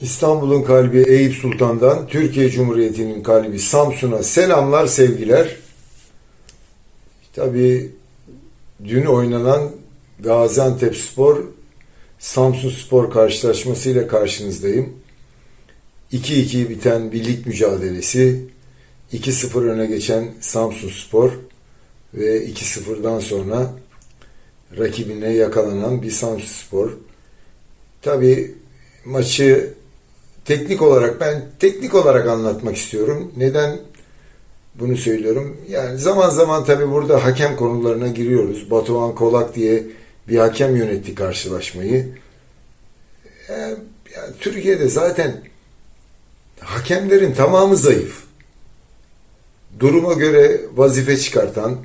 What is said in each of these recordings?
İstanbul'un kalbi Eyüp Sultan'dan Türkiye Cumhuriyeti'nin kalbi Samsun'a selamlar, sevgiler. Tabii dün oynanan Gaziantep Spor Samsun Spor karşılaşmasıyla karşınızdayım. 2-2 biten bir lig mücadelesi, 2-0 öne geçen Samsun Spor ve 2-0'dan sonra rakibine yakalanan bir Samsun Spor. Tabii maçı teknik olarak ben teknik olarak anlatmak istiyorum. Neden bunu söylüyorum? Yani zaman zaman tabii burada hakem konularına giriyoruz. Batuhan Kolak diye bir hakem yönetti karşılaşmayı. Yani, yani Türkiye'de zaten hakemlerin tamamı zayıf. Duruma göre vazife çıkartan,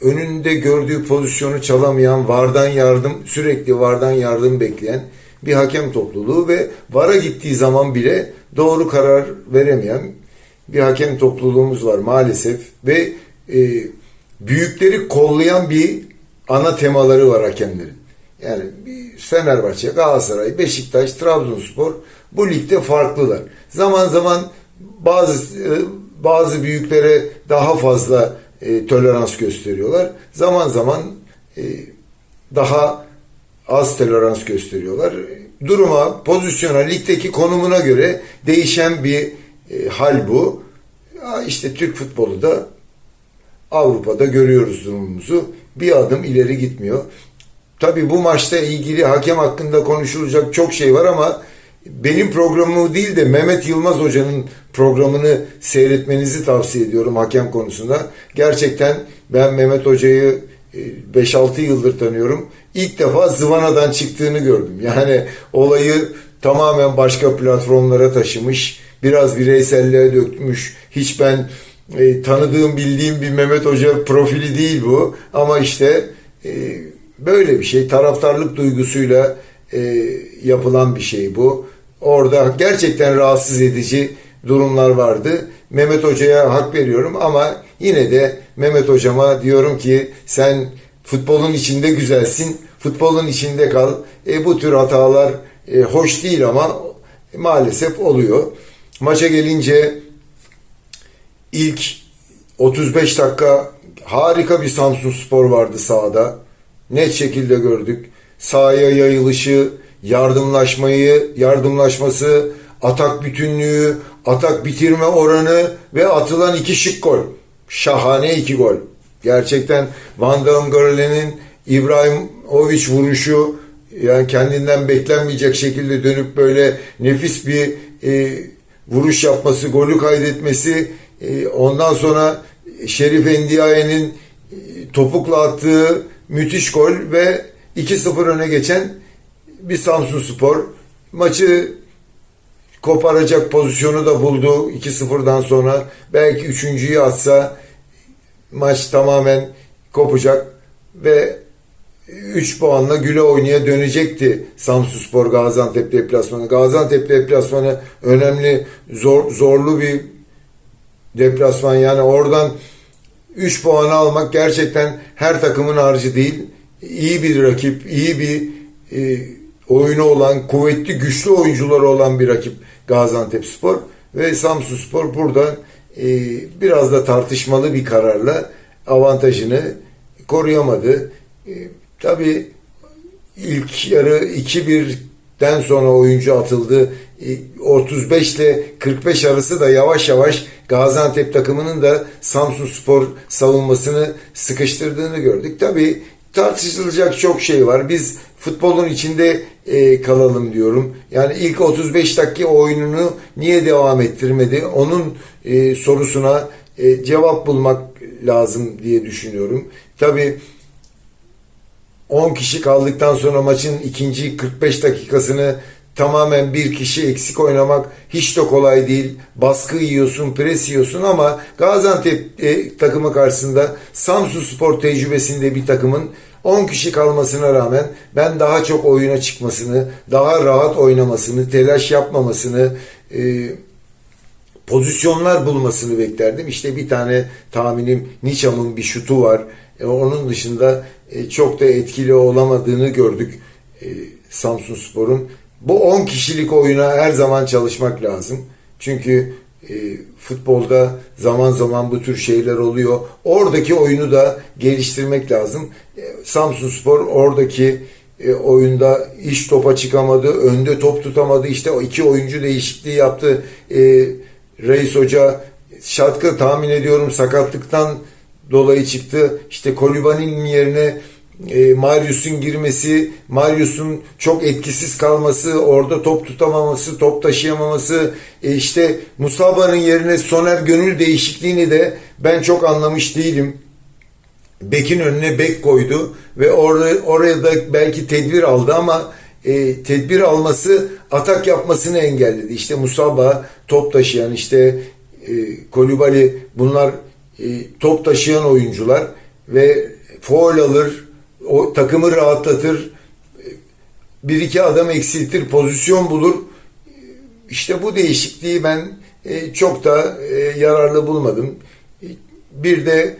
önünde gördüğü pozisyonu çalamayan, vardan yardım, sürekli vardan yardım bekleyen bir hakem topluluğu ve VAR'a gittiği zaman bile doğru karar veremeyen bir hakem topluluğumuz var maalesef ve e, büyükleri kollayan bir ana temaları var hakemlerin. Yani Fenerbahçe, Galatasaray, Beşiktaş, Trabzonspor bu ligde farklılar. Zaman zaman bazı e, bazı büyüklere daha fazla e, tolerans gösteriyorlar. Zaman zaman e, daha az tolerans gösteriyorlar. Duruma, pozisyona, ligdeki konumuna göre değişen bir e, hal bu. Ya işte Türk futbolu da Avrupa'da görüyoruz durumumuzu. Bir adım ileri gitmiyor. Tabii bu maçta ilgili hakem hakkında konuşulacak çok şey var ama benim programımı değil de Mehmet Yılmaz Hoca'nın programını seyretmenizi tavsiye ediyorum hakem konusunda. Gerçekten ben Mehmet Hoca'yı 5-6 yıldır tanıyorum. İlk defa Zıvana'dan çıktığını gördüm. Yani olayı tamamen başka platformlara taşımış. Biraz bireyselliğe dökmüş. Hiç ben e, tanıdığım, bildiğim bir Mehmet Hoca profili değil bu. Ama işte e, böyle bir şey. Taraftarlık duygusuyla e, yapılan bir şey bu. Orada gerçekten rahatsız edici durumlar vardı. Mehmet Hoca'ya hak veriyorum ama yine de Mehmet Hocama diyorum ki sen futbolun içinde güzelsin, futbolun içinde kal. E, bu tür hatalar e, hoş değil ama maalesef oluyor. Maça gelince ilk 35 dakika harika bir Samsun Spor vardı sahada. Net şekilde gördük. Sahaya yayılışı, yardımlaşmayı, yardımlaşması, atak bütünlüğü, atak bitirme oranı ve atılan iki şık gol. Şahane iki gol. Gerçekten Van İbrahimovic vuruşu yani kendinden beklenmeyecek şekilde dönüp böyle nefis bir e, vuruş yapması, golü kaydetmesi, e, ondan sonra Şerif Endiaye'nin e, topukla attığı müthiş gol ve 2-0 öne geçen bir Samsun Spor maçı koparacak pozisyonu da buldu 2-0'dan sonra. Belki üçüncüyü atsa maç tamamen kopacak ve 3 puanla güle oynaya dönecekti Samsun Spor Gaziantep deplasmanı. Gaziantep deplasmanı önemli, zor, zorlu bir deplasman. Yani oradan 3 puanı almak gerçekten her takımın harcı değil. İyi bir rakip, iyi bir e, oyunu olan, kuvvetli, güçlü oyuncuları olan bir rakip Gaziantep Spor ve Samsun Spor burada e, biraz da tartışmalı bir kararla avantajını koruyamadı. E, Tabii ilk yarı 2-1'den sonra oyuncu atıldı. E, 35 ile 45 arası da yavaş yavaş Gaziantep takımının da Samsun Spor savunmasını sıkıştırdığını gördük. Tabii tartışılacak çok şey var. Biz futbolun içinde e, kalalım diyorum. Yani ilk 35 dakika oyununu niye devam ettirmedi? Onun e, sorusuna e, cevap bulmak lazım diye düşünüyorum. Tabii 10 kişi kaldıktan sonra maçın ikinci 45 dakikasını tamamen bir kişi eksik oynamak hiç de kolay değil. Baskı yiyorsun, pres yiyorsun ama Gaziantep e, takımı karşısında Samsun Spor tecrübesinde bir takımın 10 kişi kalmasına rağmen ben daha çok oyuna çıkmasını, daha rahat oynamasını, telaş yapmamasını, e, pozisyonlar bulmasını beklerdim. İşte bir tane tahminim Niçam'ın bir şutu var. E, onun dışında e, çok da etkili olamadığını gördük e, Samsun Spor'un. bu 10 kişilik oyuna her zaman çalışmak lazım. Çünkü e, futbolda zaman zaman bu tür şeyler oluyor. Oradaki oyunu da geliştirmek lazım. E, Samsun Spor oradaki e, oyunda iş topa çıkamadı, önde top tutamadı. İşte iki oyuncu değişikliği yaptı. E, Reis Hoca şartkı tahmin ediyorum sakatlıktan dolayı çıktı. İşte Kolibani'nin yerine e, Marius'un girmesi, Marius'un çok etkisiz kalması, orada top tutamaması, top taşıyamaması, e, işte Musaba'nın yerine Soner Gönül değişikliğini de ben çok anlamış değilim. Bek'in önüne bek koydu ve orada oraya da belki tedbir aldı ama e, tedbir alması atak yapmasını engelledi. İşte Musaba top taşıyan işte e, Kolibali bunlar e, top taşıyan oyuncular ve foul alır, o takımı rahatlatır, bir iki adam eksiltir, pozisyon bulur. İşte bu değişikliği ben e, çok da e, yararlı bulmadım. Bir de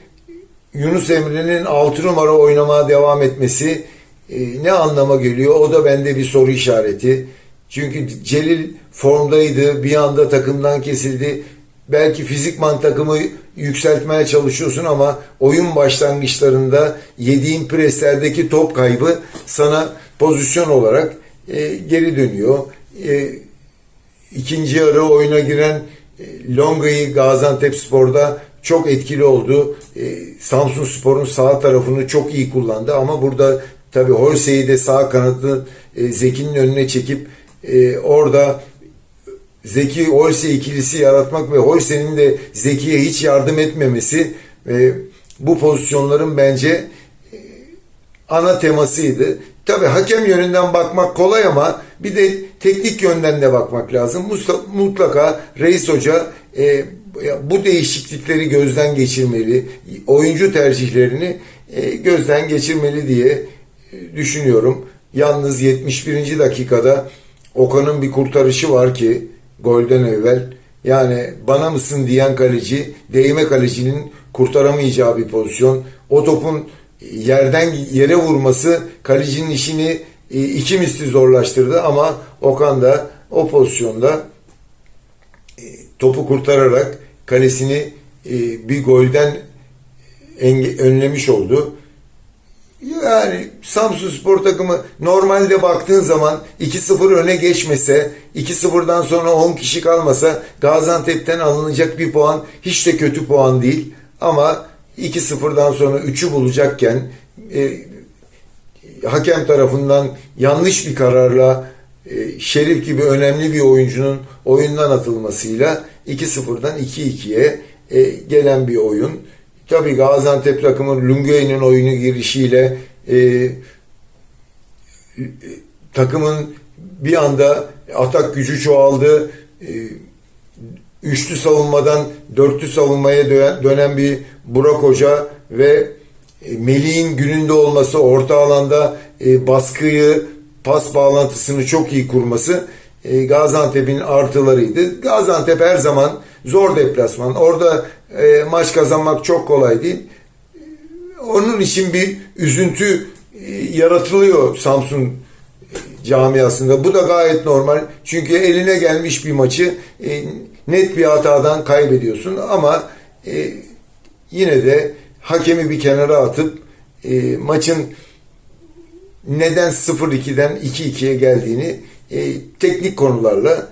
Yunus Emre'nin 6 numara oynamaya devam etmesi e, ne anlama geliyor? O da bende bir soru işareti. Çünkü Celil formdaydı, bir anda takımdan kesildi. Belki fizikman takımı yükseltmeye çalışıyorsun ama oyun başlangıçlarında yediğin preslerdeki top kaybı sana pozisyon olarak e, geri dönüyor. E, ikinci yarı oyuna giren e, Longa'yı Gaziantep Spor'da çok etkili oldu. E, Samsun Spor'un sağ tarafını çok iyi kullandı ama burada tabi Holse'yi de sağ kanatlı e, Zeki'nin önüne çekip e, orada Zeki Holse ikilisi yaratmak ve Holse'nin de Zeki'ye hiç yardım etmemesi e, bu pozisyonların bence e, ana temasıydı. Tabi hakem yönünden bakmak kolay ama bir de teknik yönden de bakmak lazım. Mutlaka Reis Hoca e, bu değişiklikleri gözden geçirmeli, oyuncu tercihlerini e, gözden geçirmeli diye düşünüyorum. Yalnız 71. dakikada Okan'ın bir kurtarışı var ki golden evvel yani bana mısın diyen kaleci değme kalecinin kurtaramayacağı bir pozisyon. O topun yerden yere vurması kalecinin işini e, iki misli zorlaştırdı ama Okan da o pozisyonda e, topu kurtararak kalesini e, bir golden önlemiş oldu. Yani Samsun Spor takımı normalde baktığın zaman 2-0 öne geçmese, 2-0'dan sonra 10 kişi kalmasa Gaziantep'ten alınacak bir puan hiç de kötü puan değil. Ama 2-0'dan sonra 3'ü bulacakken e, hakem tarafından yanlış bir kararla e, Şerif gibi önemli bir oyuncunun oyundan atılmasıyla 2-0'dan 2-2'ye e, gelen bir oyun. Tabii Gaziantep takımı Lungue'nin oyunu girişiyle e, takımın bir anda atak gücü çoğaldı. E, üçlü savunmadan dörtlü savunmaya dönen bir Burak Hoca ve e, Melih'in gününde olması, orta alanda e, baskıyı, pas bağlantısını çok iyi kurması e, Gaziantep'in artılarıydı. Gaziantep her zaman zor deplasman. Orada e, maç kazanmak çok kolay değil. Onun için bir üzüntü e, yaratılıyor Samsun e, camiasında. Bu da gayet normal. Çünkü eline gelmiş bir maçı e, net bir hatadan kaybediyorsun ama e, yine de hakemi bir kenara atıp e, maçın neden 0-2'den 2-2'ye geldiğini e, teknik konularla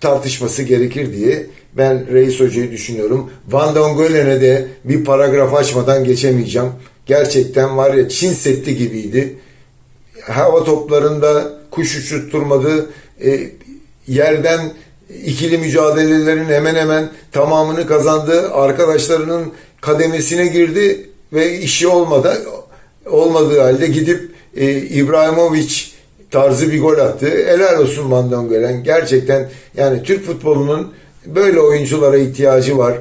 tartışması gerekir diye ben Reis Hoca'yı düşünüyorum. Van Dongelen'e de bir paragraf açmadan geçemeyeceğim. Gerçekten var ya Çin Seddi gibiydi. Hava toplarında kuş uçutturmadı. E, yerden ikili mücadelelerin hemen hemen tamamını kazandı. Arkadaşlarının kademesine girdi ve işi olmadı. Olmadığı halde gidip e, İbrahimovic tarzı bir gol attı. Helal olsun Van Dongelen. Gerçekten yani Türk futbolunun böyle oyunculara ihtiyacı var.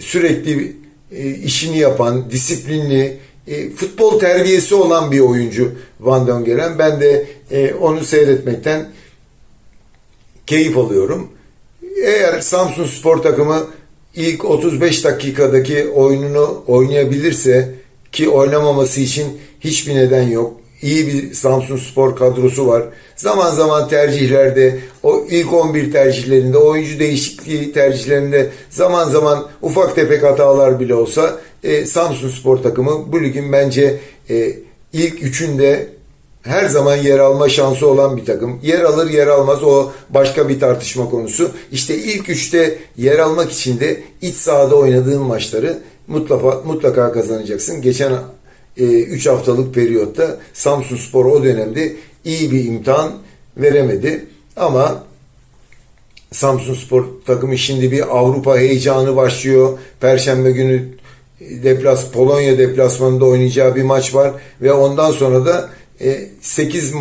Sürekli e, işini yapan, disiplinli, e, futbol terbiyesi olan bir oyuncu Van Dongelen. Ben de e, onu seyretmekten keyif alıyorum. Eğer Samsun Spor takımı ilk 35 dakikadaki oyununu oynayabilirse ki oynamaması için hiçbir neden yok. İyi bir Samsun Spor kadrosu var. Zaman zaman tercihlerde, o ilk 11 tercihlerinde, oyuncu değişikliği tercihlerinde zaman zaman ufak tefek hatalar bile olsa e, Samsun Spor takımı bu ligin bence e, ilk üçünde her zaman yer alma şansı olan bir takım. Yer alır yer almaz o başka bir tartışma konusu. İşte ilk üçte yer almak için de iç sahada oynadığın maçları mutlaka, mutlaka kazanacaksın. Geçen 3 haftalık periyotta Samsun Spor o dönemde iyi bir imtihan veremedi. Ama Samsun Spor takımı şimdi bir Avrupa heyecanı başlıyor. Perşembe günü deplas Polonya deplasmanında oynayacağı bir maç var ve ondan sonra da 8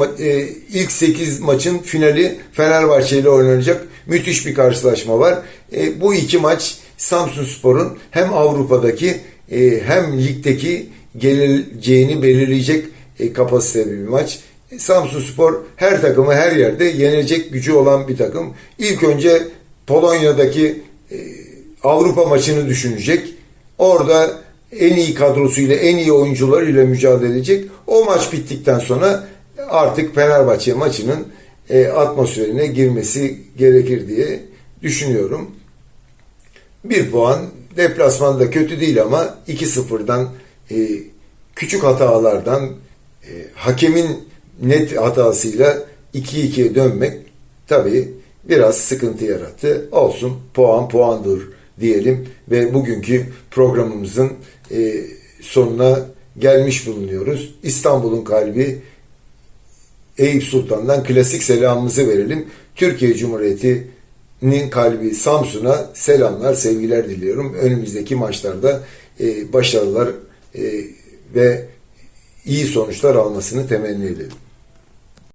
ilk 8 maçın finali Fenerbahçe ile oynanacak müthiş bir karşılaşma var. E, bu iki maç Samsun Spor'un hem Avrupa'daki e, hem ligdeki geleceğini belirleyecek e, kapasiteli bir maç. Samsun Spor her takımı her yerde yenecek gücü olan bir takım. İlk önce Polonya'daki Avrupa maçını düşünecek. Orada en iyi kadrosuyla, en iyi oyuncularıyla mücadele edecek. O maç bittikten sonra artık Fenerbahçe maçının e, atmosferine girmesi gerekir diye düşünüyorum. Bir puan deplasmanda kötü değil ama 2-0'dan e, küçük hatalardan e, hakemin net hatasıyla 2-2'ye dönmek tabii biraz sıkıntı yarattı. Olsun puan puandır diyelim ve bugünkü programımızın e, sonuna gelmiş bulunuyoruz. İstanbul'un kalbi Eyüp Sultan'dan klasik selamımızı verelim. Türkiye Cumhuriyeti'nin kalbi Samsun'a selamlar, sevgiler diliyorum. Önümüzdeki maçlarda e, başarılar ve iyi sonuçlar almasını temenni edelim.